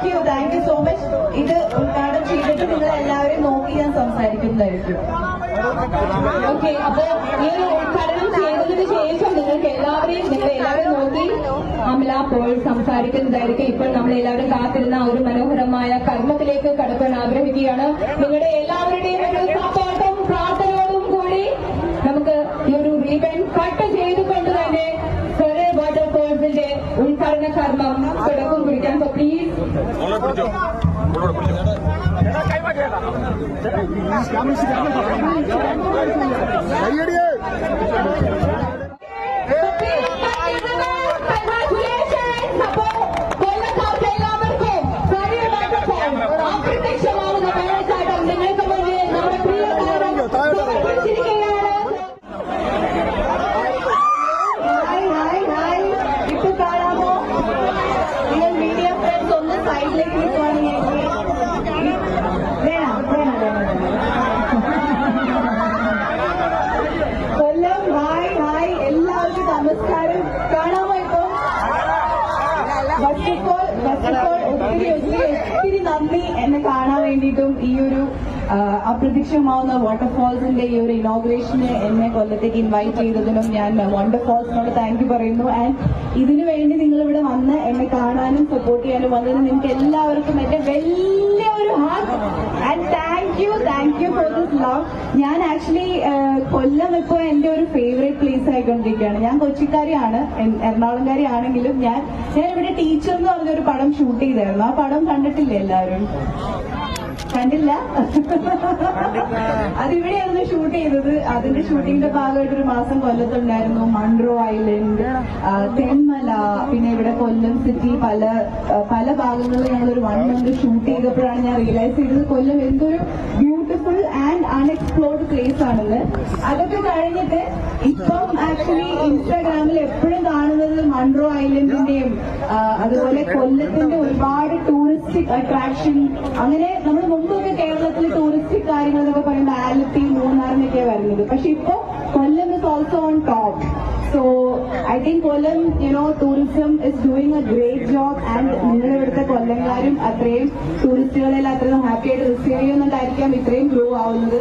Thank you thank you so much. ഇത് ഉദ്ഘാടനം ചെയ്തിട്ട് നിങ്ങൾ എല്ലാവരും നോക്കി ഞാൻ സംസാരിക്കുന്നതായിരിക്കും. ഓക്കെ അപ്പൊ ഈ ഒരു ഉദ്ഘാടനം ചെയ്തതിന് ശേഷം നിങ്ങൾക്ക് എല്ലാവരെയും നിങ്ങൾ എല്ലാവരും നോക്കി അമല പോൾ സംസാരിക്കുന്നതായിരിക്കും. ഇപ്പോൾ നമ്മൾ എല്ലാവരും കാത്തിരുന്ന ഒരു മനോഹരമായ കർമ്മത്തിലേക്ക് കടക്കാൻ ആഗ്രഹിക്കുകയാണ്. നിങ്ങളുടെ എല്ലാവരുടെയും പിടിച്ചോ മോളോട് പിടിച്ചോ Congratulations! ഫസ്റ്റിപ്പോൾ ഫസ്റ്റിപ്പോൾ ഒത്തിരി ഒത്തിരി ഒത്തിരി നന്ദി എന്നെ കാണാൻ വേണ്ടിയിട്ടും ഈ ഒരു അപ്രത്യക്ഷമാവുന്ന വാട്ടർഫോൾസിന്റെ ഈ ഒരു ഇനോഗ്രേഷന് എന്നെ കൊല്ലത്തേക്ക് ഇൻവൈറ്റ് ചെയ്തതിനും ഞാൻ വാട്ടർഫോൾസിനോട് താങ്ക് യു പറയുന്നു. ആൻഡ് ഇതിനു വേണ്ടി നിങ്ങൾ ഇവിടെ വന്ന് എന്നെ കാണാനും സപ്പോർട്ട് ചെയ്യാനും വന്നതിന് നിങ്ങൾക്ക് എല്ലാവർക്കും എന്റെ വലിയ ഒരു heart and thank you thank you for this love ഞാൻ ആക്ച്വലി കൊല്ലം ഇപ്പോ എന്റെ ഒരു ഫേവറേറ്റ് പ്ലേസ് ആയിക്കൊണ്ടിരിക്കുകയാണ്. ഞാൻ കൊച്ചിക്കാരിയാണ് എൻ- എറണാകുളംകാരി ആണെങ്കിലും ഞാൻ ഞാൻ ഇവിടെ ടീച്ചർ എന്ന് പറഞ്ഞ ഒരു പടം ഷൂട്ട് ചെയ്തായിരുന്നു. ആ പടം കണ്ടിട്ടില്ല എല്ലാവരും? കണ്ടില്ല? അതിവിടെയായിരുന്നു ഷൂട്ട് ചെയ്തത്. അതിന്റെ ഷൂട്ടിങ്ങിന്റെ ഭാഗമായിട്ട് ഒരു മാസം കൊല്ലത്തുണ്ടായിരുന്നു. Munro island Thenmala Kollam city പല പല ഭാഗങ്ങളിൽ ഞങ്ങളൊരു വൺ മന്ത് ഷൂട്ട് ചെയ്തപ്പോഴാണ് ഞാൻ റിയലൈസ് ചെയ്തത് കൊല്ലം എന്തൊരു ബ്യൂട്ടിഫുൾ ആൻഡ് അൺഎക്സ്പ്ലോർഡ് പ്ലേസ് ആണെന്ന് അതൊക്കെ കഴിഞ്ഞിട്ട് ഇപ്പം ആക്ച്വലി ഇൻസ്റ്റാഗ്രാമിൽ എപ്പോഴും കാണുന്നത് മൺറോ ഐലൻഡിന്റെയും അതുപോലെ കൊല്ലത്തിന്റെ ഒരുപാട് ടൂറിസ്റ്റിക് അട്രാക്ഷൻ അങ്ങനെ നമ്മൾ മുമ്പൊക്കെ കേരളത്തിൽ ടൂറിസ്റ്റിക് കാര്യങ്ങൾ എന്നൊക്കെ പറയുമ്പോൾ ആലപ്പി മൂന്നാറിനൊക്കെ വരുന്നത്. പക്ഷെ ഇപ്പൊ Kollam is also on top so I think Kollam you know tourism is doing a great job and നിങ്ങളുടെ ഇവിടുത്തെ കൊല്ലംകാരും അത്രയും ടൂറിസ്റ്റുകളെല്ലാം അത്രയും ഹാപ്പി ആയിട്ട് റിസീവ് ചെയ്യുന്നുണ്ടായിരിക്കാം ഇത്രയും ഗ്രോ ആവുന്നത്.